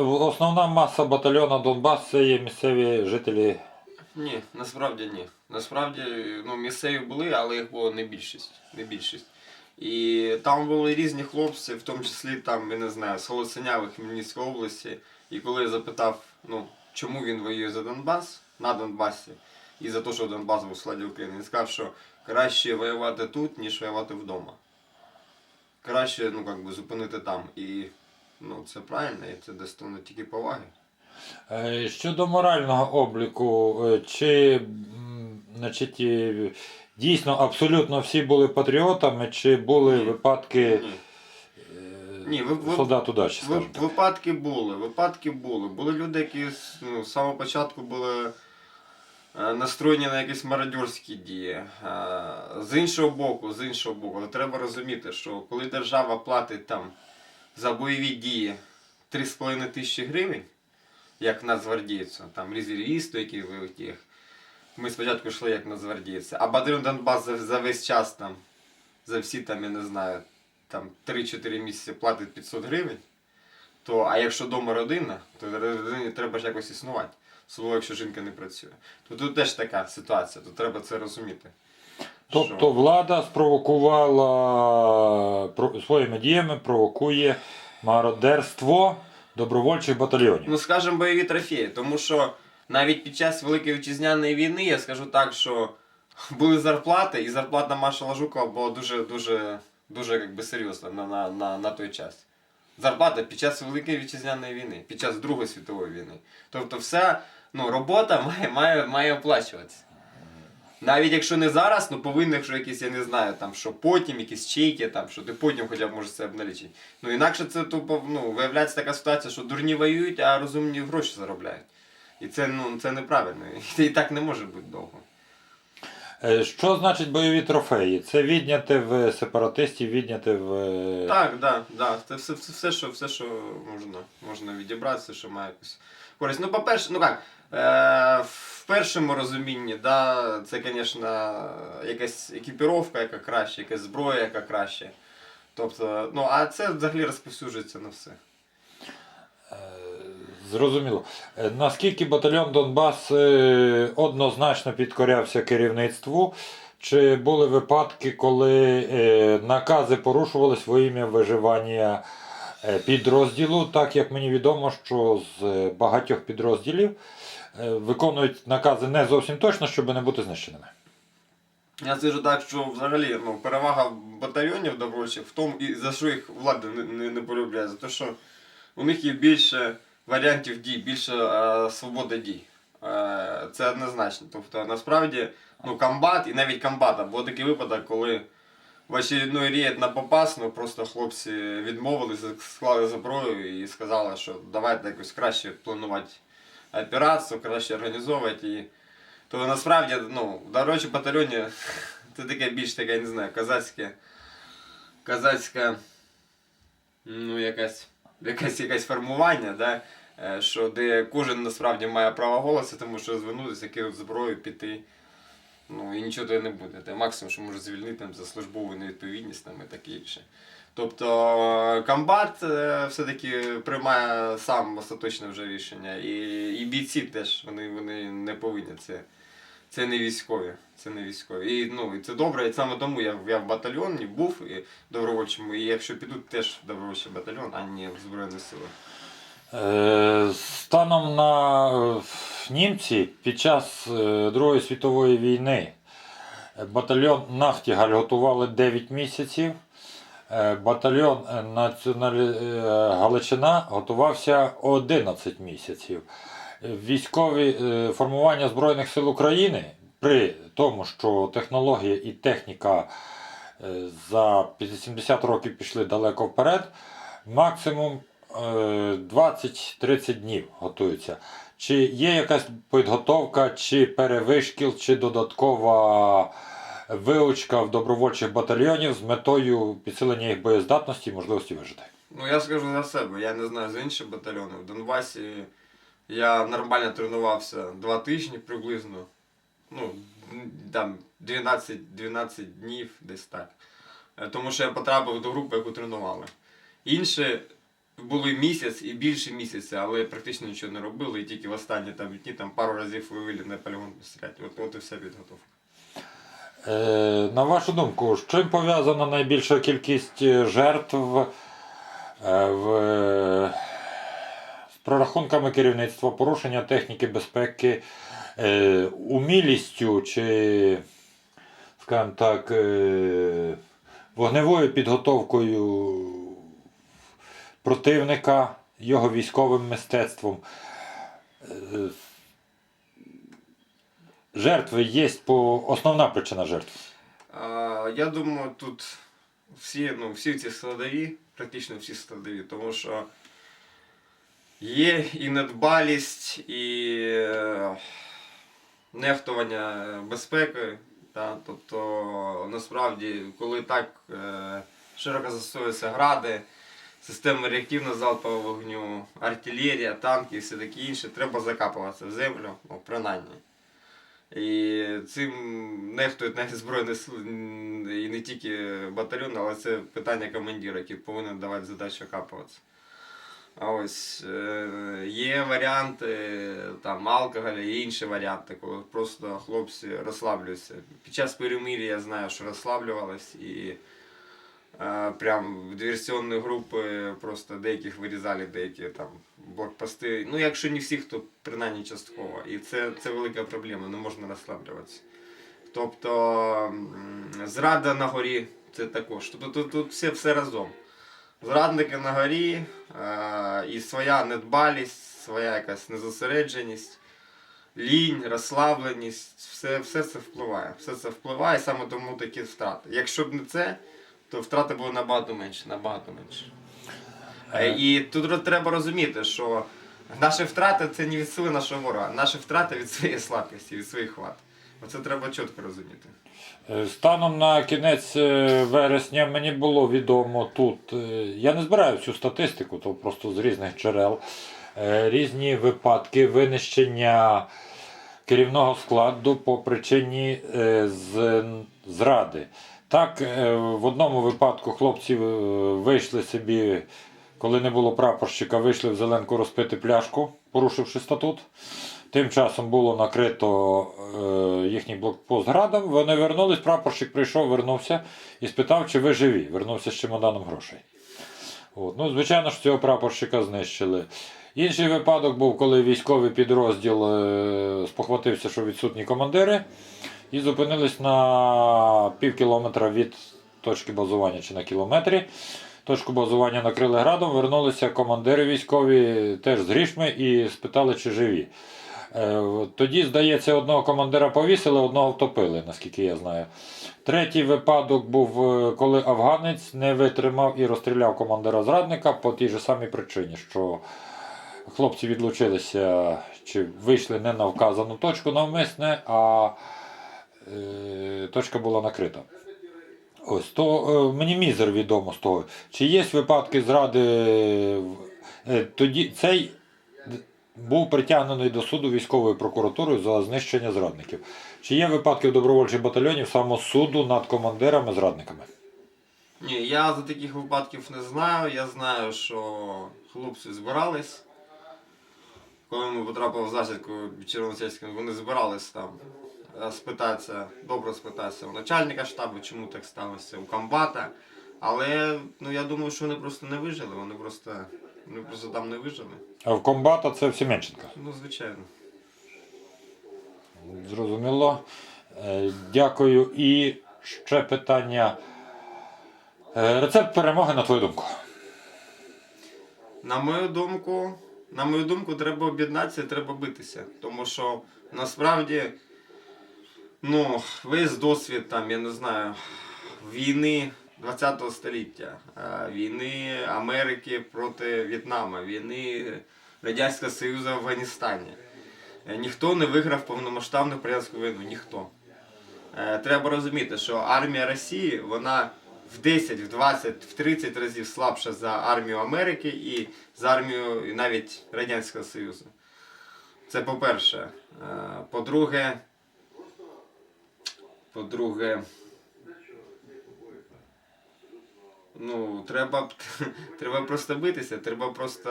основна маса батальйону Донбас це є місцеві жителі. Ні, насправді ні. Насправді ну, місцеві були, але їх було не більшість. Не більшість. І там були різні хлопці, в тому числі там, я не знаю, з Холосиняви Хмельницької області. І коли я запитав, ну, чому він воює за Донбас, на Донбасі, і за те, що Донбас був складі України, він сказав, що краще воювати тут, ніж воювати вдома. Краще, ну, як би, зупинити там. І ну, це правильно, і це достойно тільки поваги. Е, Щодо морального обліку, е, чи значить, е, дійсно абсолютно всі були патріотами, чи були Ні. випадки Ні. Ні, ви- солдат удачі, Ви- Випадки були, випадки були. Були люди, які з- ну, з самого початку були настроєні на якісь мародерські дії. З іншого боку, з іншого боку, але треба розуміти, що коли держава платить там за бойові дії 3,5 тисячі гривень, як нацгвардійцю, там резервісту, який вилетів. Ми спочатку йшли як нацгвардійці, а батальйон Донбас за, за весь час там, за всі там, я не знаю, там 3-4 місяці платить 500 гривень, то а якщо вдома родина, то родині треба ж якось існувати. Особливо, якщо жінка не працює. То тут теж така ситуація, то треба це розуміти. Тобто влада спровокувала своїми діями провокує мародерство добровольчих батальйонів. Ну, скажімо, бойові трофеї, тому що навіть під час Великої вітчизняної війни, я скажу так, що були зарплати, і зарплата маршала Жукова була дуже дуже дуже як би, серйозна на, на, на, на той час. Зарплата під час Великої вітчизняної війни, під час Другої світової війни. Тобто вся ну, робота має, має, має оплачуватися. Навіть якщо не зараз, ну повинні, якщо якісь, я не знаю, там, що потім, якісь чеки, там, що ти потім хоча б можеш це обналічити. Ну інакше це тупо, ну, виявляється така ситуація, що дурні воюють, а розумні гроші заробляють. І це, ну, це неправильно. І так не може бути довго. Е, Що значить бойові трофеї? Це відняти в сепаратистів, відняти в. е, Так, да, да. Це все, все, все, що, все, що можна, можна відібрати, все, що має якусь користь. Ну, по-перше, ну як, е, першому розумінні, да, це, звісно, якась екіпіровка, яка краще, якась зброя, яка краще. Тобто, ну, а це взагалі розповсюджується на все. Е, Зрозуміло. Е, Наскільки батальйон Донбас е, однозначно підкорявся керівництву? Чи були випадки, коли накази порушувались во ім'я виживання підрозділу, так як мені відомо, що з багатьох підрозділів виконують накази не зовсім точно, щоб не бути знищеними? Я скажу так, що взагалі ну, перевага батальйонів добровольчих в тому, і за що їх влада не, не, не полюбляє, за те, що у них є більше варіантів дій, більше е, свободи дій. Е, це однозначно. Тобто насправді ну, комбат і навіть комбата, був такий випадок, коли в очередной рейд на Попасну просто хлопці відмовилися, склали зброю і сказали, що давайте якось краще планувати операцію, краще організовувати її. То насправді, ну, в батальйоні це таке більш таке, я не знаю, козацьке. Козацьке. Ну, якась, якась, якась формування, да? е, що де кожен насправді має право голосу, тому що звернутися, кинути зброю, піти. Ну і нічого того не буде. Те максимум, що може звільнити там, за службову невідповідність там, і таке інше. Тобто комбат е, все-таки приймає сам остаточне вже рішення. І, і бійці теж вони, вони не повинні це. Це не військові. Це не військові. І, ну, і це добре, і саме тому я, я в батальйоні був і добровольчому, і якщо піду, теж добровольчий батальйон, а не в Збройні Сили. Е, Станом на е, німці під час Другої світової війни батальйон Нахтігаль готували 9 місяців. Е, Батальйон е, Націоналі... е, Галичина готувався 11 місяців. Військові формування Збройних сил України при тому, що технологія і техніка за 70 років пішли далеко вперед, максимум е, 20-30 днів готуються. Чи є якась підготовка, чи перевишкіл, чи додаткова вилучка в добровольчих батальйонів з метою підсилення їх боєздатності і можливості вижити? Ну я скажу за себе, я не знаю за інші батальйони. В Донбасі я нормально тренувався два тижні приблизно. Ну, там 12, 12 днів десь так. Е, Тому що я потрапив до групи, яку тренували. Інші було і місяць, і більше місяця, але практично нічого не робили, і тільки в останні там дні там пару разів вивели на полігон постріляти. От, от і вся підготовка. Е, на вашу думку, з чим пов'язана найбільша кількість е, жертв е, в, з прорахунками керівництва, порушення техніки безпеки, умілістю чи, скажімо так, вогневою підготовкою противника, його військовим мистецтвом? Жертви є по основна причина жертв. А, я думаю, тут всі, ну, всі ці складові, практично всі складові, тому що є і недбалість, і е, нехтування безпекою. Та? Тобто, насправді, коли так е, широко застосовуються гради, системи реактивного залпового вогню, артилерія, танки і все таке інше, треба закапуватися в землю, ну, принаймні. І цим нехтують навіть Збройні і не тільки батальйон, але це питання командира, який повинен давати задачу капуватися. А ось е, є варіанти там алкоголя, є інші варіанти, коли просто хлопці розслаблюються. Під час перемир'я я знаю, що розслаблювались і е, прям диверсіонні групи просто деяких вирізали, деякі там блокпости. Ну, якщо не всіх, то принаймні частково. І це, це велика проблема, не можна розслаблюватися. Тобто зрада на горі це також. Тобто тут, тут все, все разом. Зрадники на горі і своя недбалість, своя якась незосередженість, лінь, розслабленість, все, все це впливає. Все це впливає, саме тому такі втрати. Якщо б не це, то втрати були набагато менше, набагато менше. Е, І тут треба розуміти, що наші втрати це не від сили нашого ворога, наші втрати від своєї слабкості, від своїх хват. Оце треба чітко розуміти. Е, Станом на кінець е, вересня мені було відомо тут. Я не збираю всю статистику, то просто з різних джерел. Різні випадки винищення керівного складу по причині зради. Так, е, в одному випадку хлопці е, вийшли собі, коли не було прапорщика, вийшли в зеленку розпити пляшку, порушивши статут. Тим часом було накрито е, їхній блокпост градом. Вони вернулись, прапорщик прийшов, вернувся і спитав, чи ви живі. Вернувся з чемоданом грошей. От. Ну, звичайно ж, цього прапорщика знищили. Інший випадок був, коли військовий підрозділ спохватився, що відсутні командири, і зупинились на пів кілометра від точки базування чи на кілометрі. Точку базування накрили градом, вернулися командири військові теж з грішми і спитали, чи живі. Е, Тоді, здається, одного командира повісили, одного втопили, наскільки я знаю. Третій випадок був, е, коли афганець не витримав і розстріляв командира зрадника по тій же самій причині, що хлопці відлучилися чи вийшли не на вказану точку навмисне, а точка була накрита. Ось то е, мені мізер відомо з того. Чи є випадки зради? е, Тоді цей був притягнений до суду військовою прокуратурою за знищення зрадників. Чи є випадки в добровольчих батальйонів самосуду над командирами зрадниками? Ні, я за таких випадків не знаю. Я знаю, що хлопці збирались. Коли ми потрапили в засідку Червоносельським, вони збирались там е, спитатися, добре спитатися у начальника штабу, чому так сталося, у комбата. Але ну, я думаю, що вони просто не вижили, вони просто, вони просто там не вижили. А в комбата це в Сім'янченка. Ну, звичайно. Зрозуміло. Е, Дякую. І ще питання. Е, Рецепт перемоги, на твою думку. На мою думку, на мою думку, треба об'єднатися і треба битися. Тому що насправді, ну, весь досвід там, я не знаю, війни 20 століття, е, війни Америки проти В'єтнама, війни Радянського Союзу в Афганістані. Е, Ніхто не виграв повномасштабну радянську війну, ніхто. Е, Треба розуміти, що армія Росії, вона в 10, в 20, в 30 разів слабша за армію Америки і за армію навіть Радянського Союзу. Це по-перше. По-друге, по-друге, Ну, треба, треба просто битися, треба просто